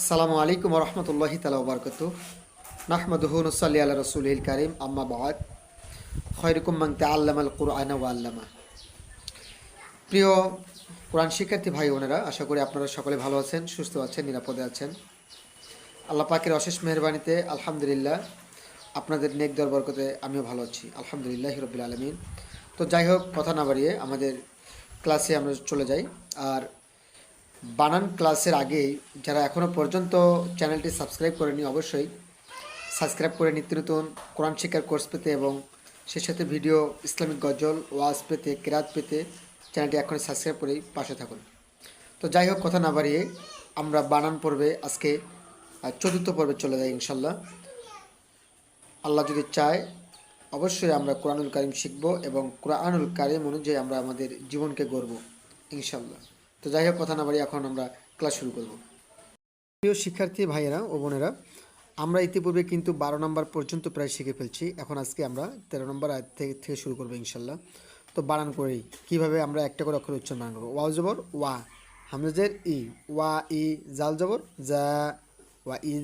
আসসালামু আলাইকুম রহমতুল্লাহি তালা বরকত নাহমদুহু নসাল্লি আল্লাহ রসুল কারিম। আম্মা বাদ। খৈরকুম মাংতে আল্লাম আল কুরআন আল্লামা। প্রিয় কোরআন শিক্ষার্থী ভাই বোনেরা, আশা করি আপনারা সকলে ভালো আছেন, সুস্থ আছেন, নিরাপদে আছেন। আল্লাহ পাকের অশেষ মেহরবানিতে আলহামদুলিল্লাহ আপনাদের নেক দর আমিও ভালো আছি। আলহামদুলিল্লাহ রবিল আলমিন। তো যাই হোক, কথা না বাড়িয়ে আমাদের ক্লাসে আমরা চলে যাই। আর বানান ক্লাসের আগেই যারা এখনও পর্যন্ত চ্যানেলটি সাবস্ক্রাইব করেনি অবশ্যই সাবস্ক্রাইব করে নিত্য নতুন কোরআন শিক্ষার কোর্স পেতে এবং সেই সাথে ভিডিও, ইসলামিক গজল, ওয়াজ পেতে, কেরাত পেতে চ্যানেলটি এখনই সাবস্ক্রাইব করেই পাশে থাকুন। তো যাই হোক, কথা না বাড়িয়ে আমরা বানান পর্বে আজকে চতুর্থ পর্বে চলে যাই ইনশাল্লাহ। আল্লাহ যদি চায়, অবশ্যই আমরা কোরআনুল কারিম শিখব এবং কোরআনুল কারিম অনুযায়ী আমরা আমাদের জীবনকে গড়ব ইনশাল্লাহ। তো যাই হোক, কথা না বাড়ি এখন আমরা ক্লাস শুরু করব। প্রিয় শিক্ষার্থী ভাইয়েরা ও বোনেরা, আমরা ইতিপূর্বে কিন্তু বারো নম্বর পর্যন্ত প্রায় শিখে ফেলছি। এখন আজকে আমরা তেরো নম্বর থেকে শুরু করব ইনশাল্লাহ। তো বানান করেই, কীভাবে আমরা একটা করে অক্ষর উচ্চারণ বানান করব? ওয়াও জবর, ওয়া। হামজাজের ই। ওয়া, ই, জাল জবর যা ওয়া, ই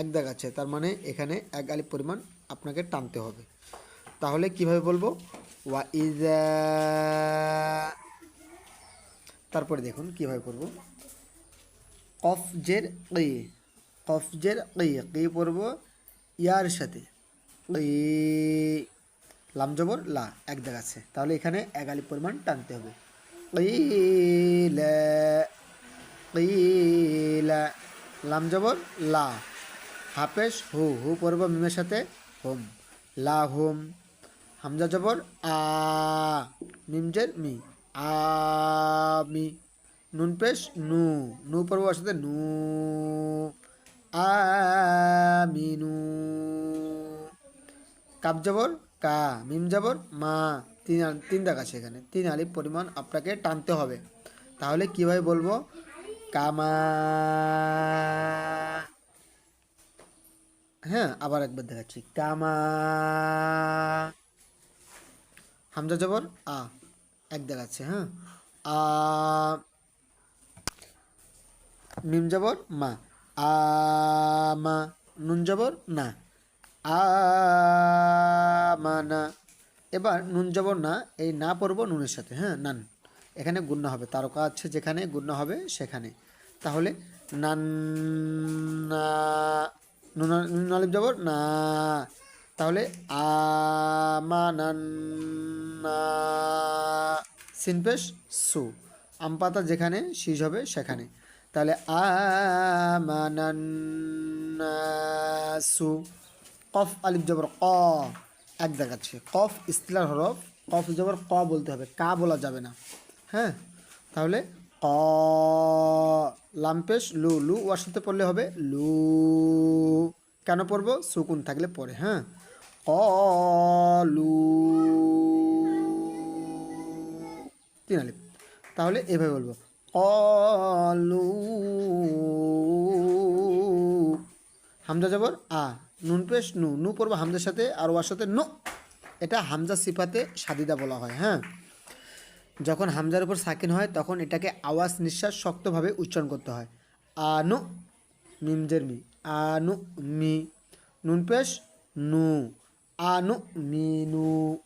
এক দাগ আছে, তার মানে এখানে এক আলিফ পরিমাণ আপনাকে টানতে হবে। তাহলে কীভাবে বলব? ওয়া ইজা তারপরে দেখুন কীভাবে করব। কফ জের ই কফ জের ই, কি পড়ব? ইয়ার সাথে লাম জবর, লা, এক দাগ আছে। তাহলে এখানে এক আলিফ পরিমাণ টানতে হবে। লাম জবর, লা, হাফেশ, হু হু পড়ব মিমের সাথে, হোম, লা, হোম, হামজা জবর, আ, মিমজের মি। আমি। নুন পেশ? নু। নু ওর সাথে নু। আমিনু কাপ জবর? কা। মিম জবর? মা। তিন তিন দাগ আছে এখানে। তিন আলিফ পরিমাণ আপনাকে টানতে হবে। তাহলে কীভাবে বলব? কামা হ্যাঁ আবার একবার দেখাচ্ছি। কামা হামজা জবর? আ। এক দেখাচ্ছে হ্যাঁ? আ জবর, মা। আ মা, নুন জবর, না। আ মা, না। এবার নুন জবর, না, এই না পড়ব নুনের সাথে হ্যাঁ নান। এখানে গুণ্য হবে, তারকা আছে যেখানে, গুণ্য হবে সেখানে। তাহলে নান, না, নুন নুন আলিফ জবর, না। তাহলে আমানান্না। সিনপেশ সু। আম পাতা যেখানে, শীষ হবে সেখানে। তাহলে আমানান্নাসু কফ, আলিফ জবর ক। এক দেখাচ্ছে। কফ, ইস্তিলার হরফ। কফ জবর ক বলতে হবে। কা বলা যাবে না। হ্যাঁ? তাহলে ক। লাম্পেশ লু। লু ওয়ার সাথে পড়লে হবে লু। কেন পড়ব? সুকুন থাকলে পরে হ্যাঁ? কলু। তিন আলিফ। তাহলে এভাবে বলব। কলু। হামজা জবর, আ। নুন পেশ নু। নু পড়ব হামজার সাথে আর ওয়ার সাথে নো। এটা হামজা সিফাতে সাদিদা বলা হয় হ্যাঁ। যখন হামজার উপর সাকিন হয়, তখন এটাকে আওয়াজ নিঃশ্বাস শক্তভাবে উচ্চারণ করতে হয়। আনু মিমজের মি। আনু মি। নুন পেশ নু। আনু মিনু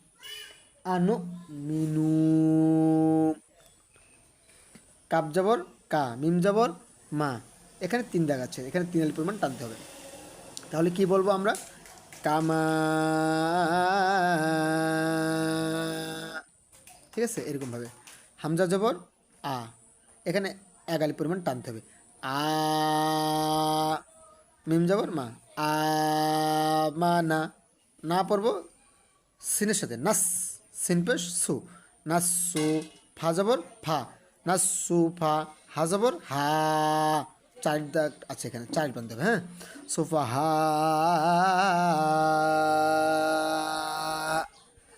আনু মিনু কাপ জবর কা মিম জবর মা এখানে তিন দাগ আছে। এখানে তিন আলি পরিমাণ টানতে হবে। তাহলে কি বলব আমরা? কামা। ঠিক আছে? এরকমভাবে হামজা জবর, আ। এখানে এক আলি পরিমাণ টানতে হবে। আ। মিম জবর, মা। আ, মা, না। না পড়ব, সিনের সাথে, নাস, সিন পেশ, সু, নাস, সু, ফা জবর, ফা, নাস, সু, ফা, হা জবর, হা, চার দাগ আছে এখানে, চার বানতে হবে হ্যাঁ সোফা হা,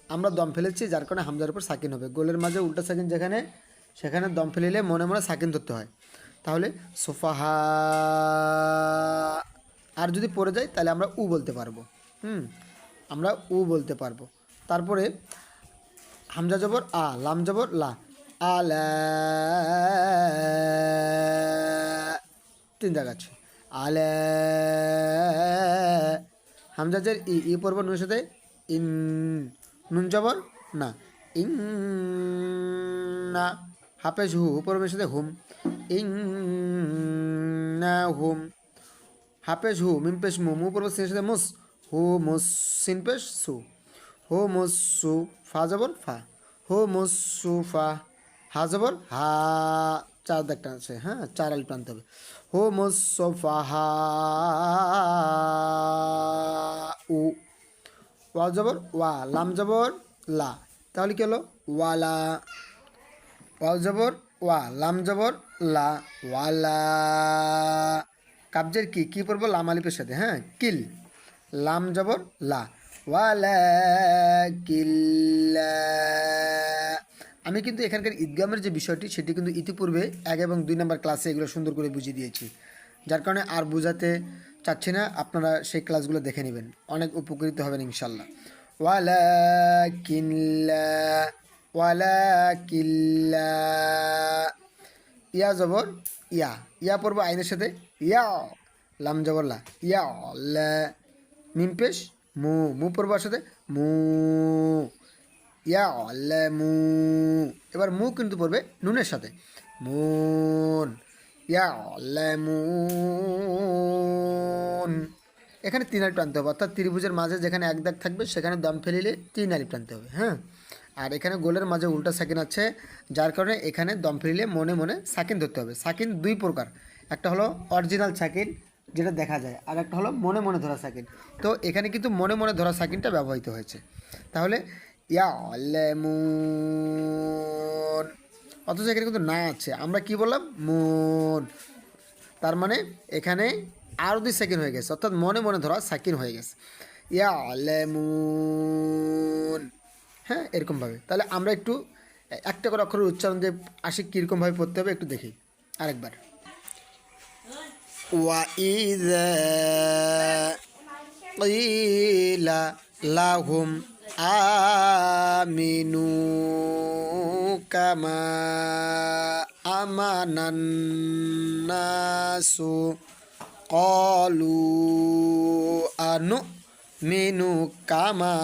আমরা দম ফেলেছি, যার কারণে হামজার উপর সাকিন হবে। গোলের মাঝে উল্টা সাকিন যেখানে, সেখানে দম ফেলিলে মনে মনে সাকিন ধরতে হয়। তাহলে সোফাহা আর যদি পড়ে যায় তাহলে আমরা উ বলতে পারব। হুম? আমরা উ বলতে পারব। তারপরে হামজা জবর আ, লাম জবর লা। আলা তিন জায়গা আছে। আলা হামজাজের ই ই পর্ব নুনের সাথে ইন, নুন জবর না ইং না। হাফেজ হু পর্বের সাথে হুম। ইং না, হুম। হাফেজ হু, মিম পেশ মু মু পর্ব সাথে মুস। হু মুস সিন পেশ সু। হো মুসু ফা জবর ফা। হো মুসু ফা, হা জবর হা। চার দাগটা আছে হ্যাঁ চার আলি প্রান্ত হবে। হো মুসফা হা, উ। ওয়া জবর, ওয়া, লাম জবর, লা। তাহলে কি হলো? ওয়ালা ওয়াল জবর, ওয়া, লাম জবর, লা। ওয়ালা কাবজের কি? কি পড়ব? লাম আলিপের সাথে হ্যাঁ কিল। লাম জবর লা। আমি কিন্তু এখানকার ঈদগামের যে বিষয়টি, সেটি কিন্তু ইতিপূর্বে এক এবং দুই নম্বর ক্লাসে এগুলো সুন্দর করে বুঝিয়ে দিয়েছি। যার কারণে আর বোঝাতে চাচ্ছি না, আপনারা সেই ক্লাসগুলো দেখে নেবেন। অনেক উপকৃত হবেন ইনশাল্লাহ। কিল্লা কিল্লা ইয়া জবর, ইয়া। ইয়া পড়ব আইনের সাথে। ইয়া। লাম জবর লা। ইয়া লা মিম পেশ মু মু পড়বার সাথে, মু। ইয়া মু। এবার মু কিন্তু পড়বে নুনের সাথে। মুন। ইয়া মুন। এখানে তিন আলি টানতে হবে, অর্থাৎ ত্রিভুজের মাঝে যেখানে এক দাগ থাকবে, সেখানে দম ফেলিলে তিন আলি টানতে হবে হ্যাঁ? আর এখানে গোলের মাঝে উল্টা সাকিন আছে, যার কারণে এখানে দম ফেলিলে মনে মনে সাকিন ধরতে হবে। সাকিন দুই প্রকার, একটা হলো অরিজিনাল সাকিন যেটা দেখা যায়। আর একটা হলো মনে মনে ধরা সাকিন তো এখানে কিন্তু মনে মনে ধরা সাকিনটা ব্যবহৃত হয়েছে। তাহলে, ইয়া অথচ এখানে কিন্তু না আছে। আমরা কি বললাম? মুন। তার মানে এখানে আরও দুই সেকেন্ড হয়ে গেছে। অর্থাৎ মনে মনে ধরা সাকিন হয়ে গেছে। ইয়া লেমুন হ্যাঁ এরকমভাবে। তাহলে আমরা একটু, একটা করে অক্ষরের উচ্চারণ যে আসি কীরকমভাবে পড়তে হবে একটু দেখি। আরেকবার। وإذا قيل لهم آمنوا كما آمن الناس قالوا أنؤمن كما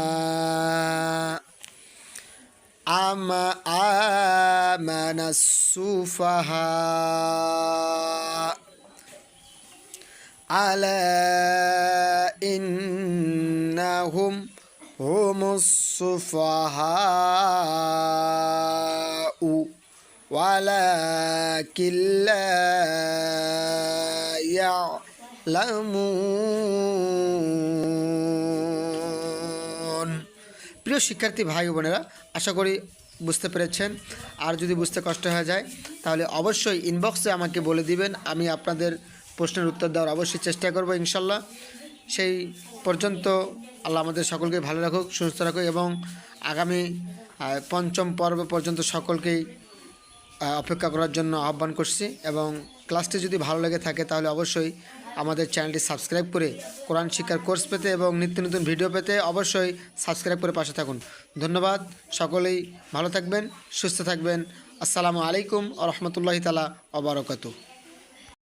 أما آمن السفهاء ألا إنهم هم السفهاء ولكن لا يعلمون প্রিয় শিক্ষার্থী ভাই ও বোনেরা আশা করি বুঝতে পেরেছেন আর যদি বুঝতে কষ্ট হয়ে যায় তাহলে অবশ্যই ইনবক্সে আমাকে বলে দিবেন আমি আপনাদের প্রশ্নের উত্তর দেওয়ার অবশ্যই চেষ্টা করব, ইনশাল্লাহ। সেই পর্যন্ত আল্লাহ আমাদের সকলকে ভালো রাখুক, সুস্থ রাখুক এবং আগামী পঞ্চম পর্ব পর্যন্ত সকলকেই অপেক্ষা করার জন্য আহ্বান করছি এবং ক্লাসটি যদি ভালো লেগে থাকে তাহলে অবশ্যই আমাদের চ্যানেলটি সাবস্ক্রাইব করে কোরআন শিক্ষার কোর্স পেতে এবং নিত্য নতুন ভিডিও পেতে অবশ্যই সাবস্ক্রাইব করে পাশে থাকুন। ধন্যবাদ, সকলেই ভালো থাকবেন, সুস্থ থাকবেন। আসসালামু আলাইকুম আ রহমতুল্লাহি তালা অবরকাতু